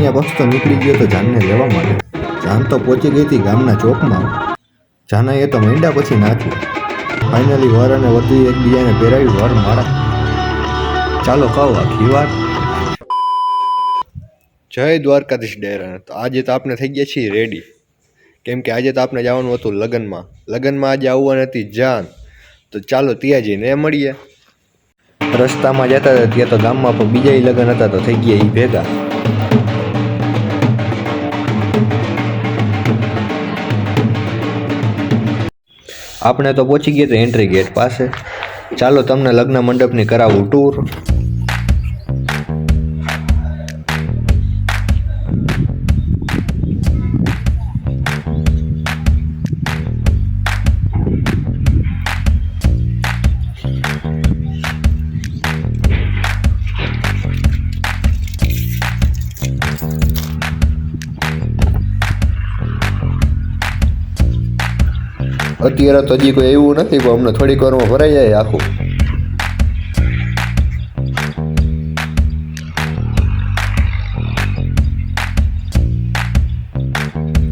અહીંયા બસ તો નીકળી ગયો તો જાનને લેવા માટે જાન તો પહોંચી ગઈ હતી ગામના ચોકમાં. જાનાએ તો માંડ્યા પછી નાખ્યું. ફાઇનલી વર અને વધુ એકબીજાને પહેરાવી વર મારા. ચાલો કહો આખી વાત? જય દ્વારકાધીશ ડેરા તો આજે તો આપણે થઈ ગયા છીએ રેડી કેમ કે આજે તો આપણે જવાનું હતું લગ્નમાં. લગ્નમાં આજે આવવાની હતી જાન. તો ચાલો ત્યાં જઈને મળીએ. રસ્તામાં જતા હતા ત્યાં તો ગામમાં પણ બીજા લગ્ન હતા તો થઈ ગયા એ ભેગા. આપણે તો પહોંચી ગયા તો એન્ટ્રી ગેટ પાસે. ચાલો તમને લગ્ન મંડપની કરાવું ટૂર અત્યારે તો હજી કોઈ એવું નથી પણ અમને થોડીક વારમાં ભરાઈ જાય આખું.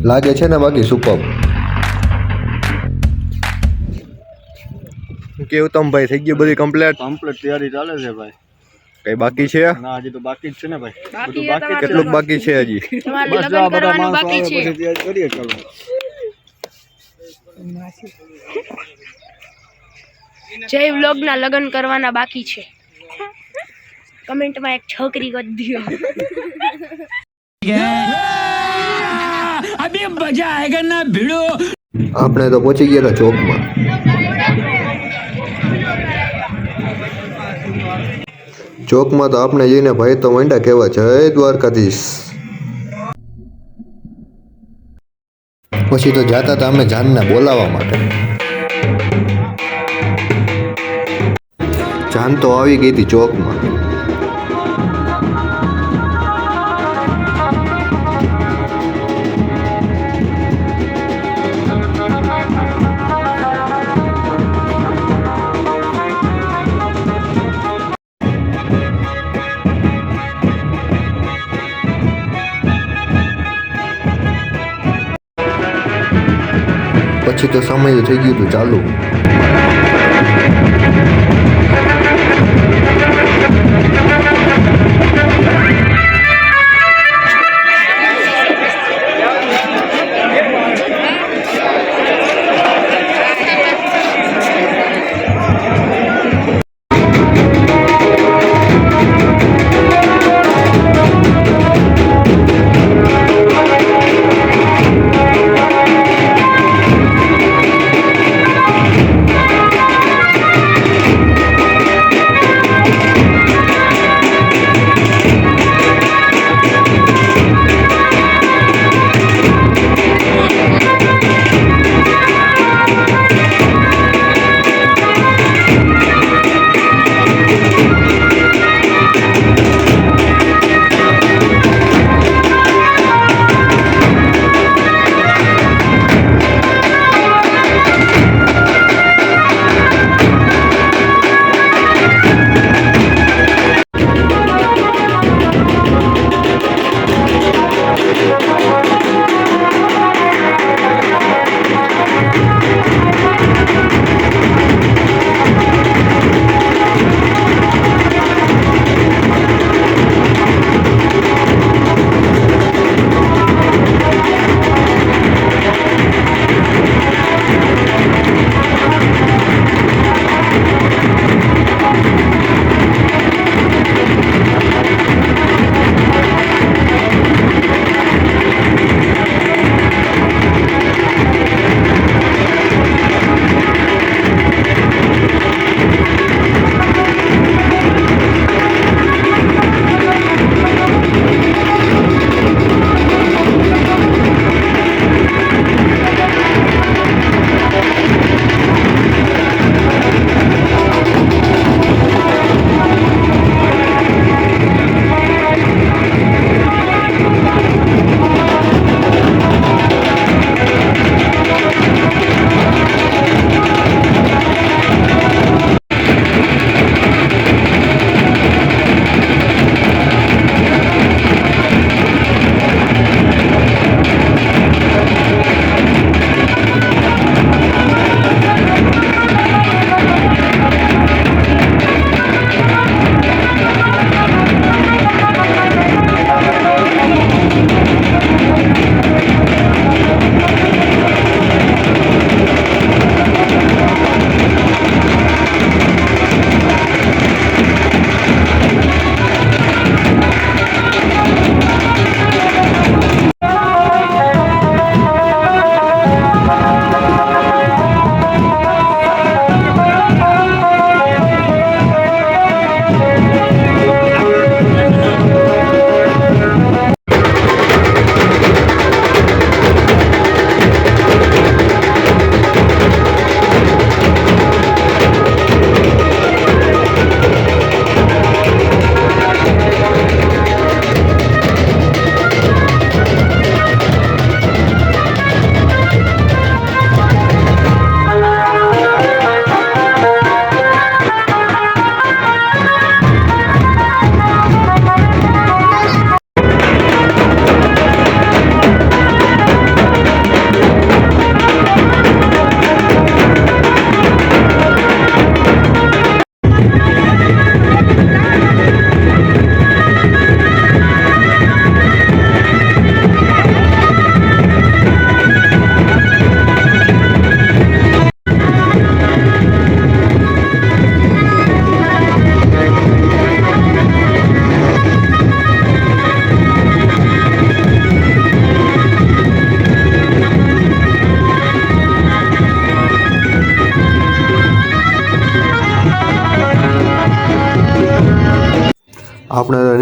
લાગે છે ને બાકી સુપર. કેવું તમ ભાઈ થઈ ગયું બધી કમ્પ્લેટ કમ્પ્લેટ તૈયારી ચાલે છે ભાઈ. કઈ બાકી છે? ના હજી તો બાકી જ છે ને ભાઈ. બધું બાકી કેટલું બાકી છે હજી? બસ જો આ બધા માણસો આવે પછી તૈયારી કરીએ ચાલો. જય વ્લોગના લગ્ન કરવાના બાકી છે. કમેન્ટમાં એક છોકરી કરી દો આપણે તો પહોંચી ગયા ચોકમાં. ચોકમાં તો આપણે જઈને ભાઈ તો મંડા કહેવા જય દ્વારકાધીશ. પછી તો જાતા હતા અમે જાનને બોલાવવા માટે. જાન તો આવી ગઈ હતી ચોકમાં. પછી તો સમય થઈ ગયું હતું ચાલુ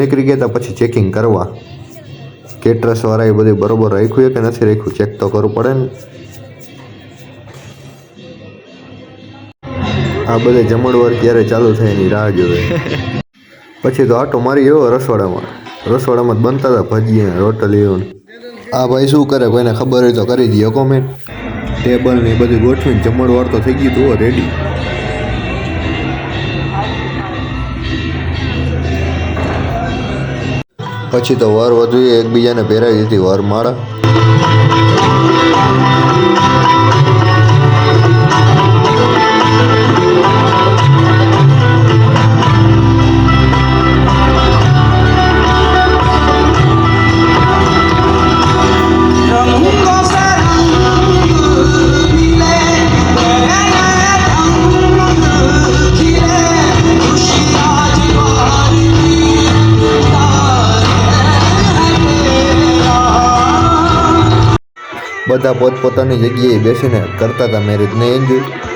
નીકળી ગયા તા પછી ચેકિંગ કરવા. કેટરસવાળા એ બધું બરોબર રાખ્યું કે નથી રાખ્યું? ચેક તો કરવું પડે ને. આ બધે જમણવાર ક્યારે ચાલુ થાય એની રાહ જોવે. પછી તો આટો મારી ગયો રસોડામાં રસોડામાં જ બનતા હતા ભજીયા રોટલીઓ આ ભાઈ શું કરે? કોઈને ખબર હોય તો કરી દઈએ કોમેન્ટ ટેબલ ને બધું ગોઠવીને જમણવાર તો થઈ ગયું હતું રેડી પછી તો વર વધુ એકબીજાને પહેરાવી દીધી. વરમાળા બધા પોતપોતાની જગ્યાએ બેસીને કરતા હતા. મેરેજને એન્જોય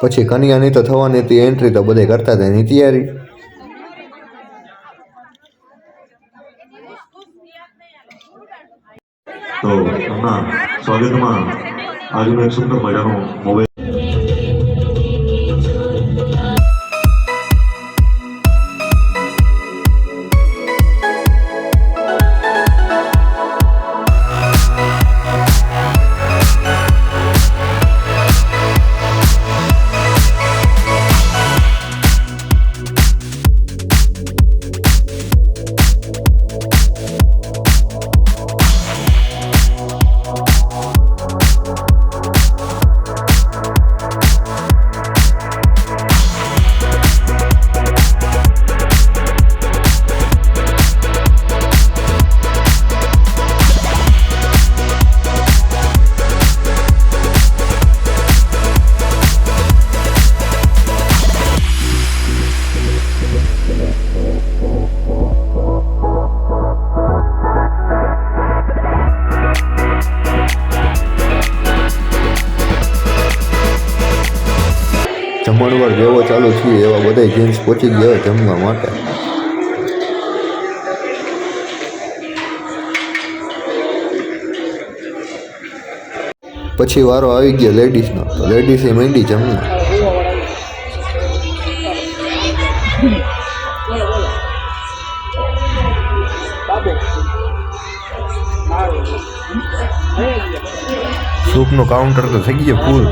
પછી કન્યાની તો થવાની હતી એન્ટ્રી તો બધે કરતા હતા એની તૈયારી. તો એમના સ્વાગતમાં આજનો એક સુંદર મજાનો મોબાઈલ બધા પહોંચી ગયા હોય જમવા માટે પછી વારો આવી ગયો લેડીઝનો લેડીઝે માંડી જમવા સૂપનું કાઉન્ટર તો થઈ ગયું ફૂલ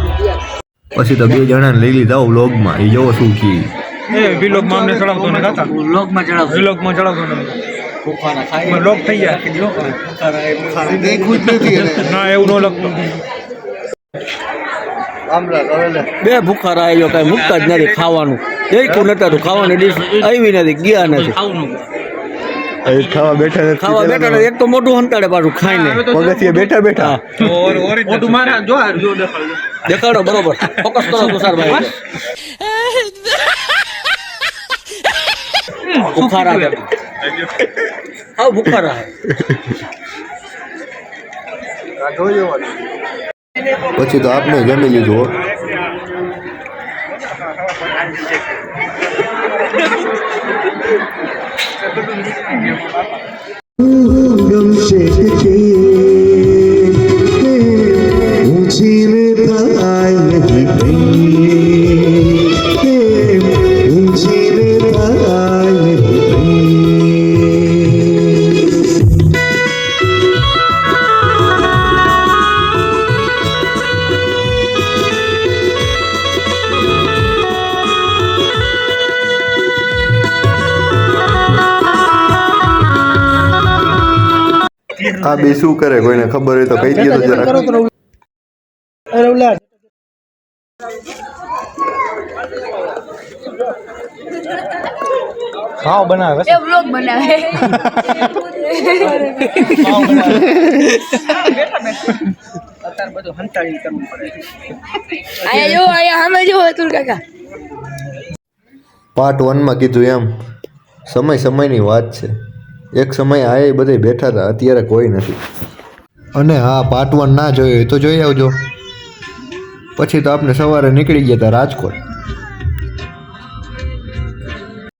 પછી તો બે જણાને લઈ લીધા વ્લોગમાં એ જોવો શું કી એ વિલોકમાં અમને ચડાવતો ને કાકા? લોકમાં ચડાવશો. વિલોકમાં ચડાવતો ને લોક થઈ ગયા. ના એવું ન લખતો. બે ભૂખારા આવ્યો કઈ મૂકતા જ નથી ખાવાનું. દેખ્યું નતા તો ખાવાની ડીશ આવી નથી ગયા નથી. ખાવા બેઠા ખાવા બેઠા એક તો મોટું હંતાડે પાછું ખાઈને. પગથિયે બેઠા બેઠા. મોટું મારા જો દેખાડો દેખાડો બરોબર. ફોકસ કરો તુષારભાઈ. ભૂખારા गया। हाँ बुखार आ પછી તો આપને જમી લીધું ગમશે આ બે શું કરે? કોઈને ખબર હોય તો કહી દે તો જરા. ખાવ બનાવે એ વ્લોગ બનાવે. અહીંયા જો અહીંયા સામે જો અતુલ કાકા. પાર્ટ વનમાં કીધું એમ. સમય સમયની વાત છે. એક સમય આ બધે બેઠા હતા, અત્યારે કોઈ નથી. અને હા પાર્ટ વન ના જોયો હોય તો જોઈ આવજો. પછી તો આપણે સવારે નીકળી ગયા હતા રાજકોટ.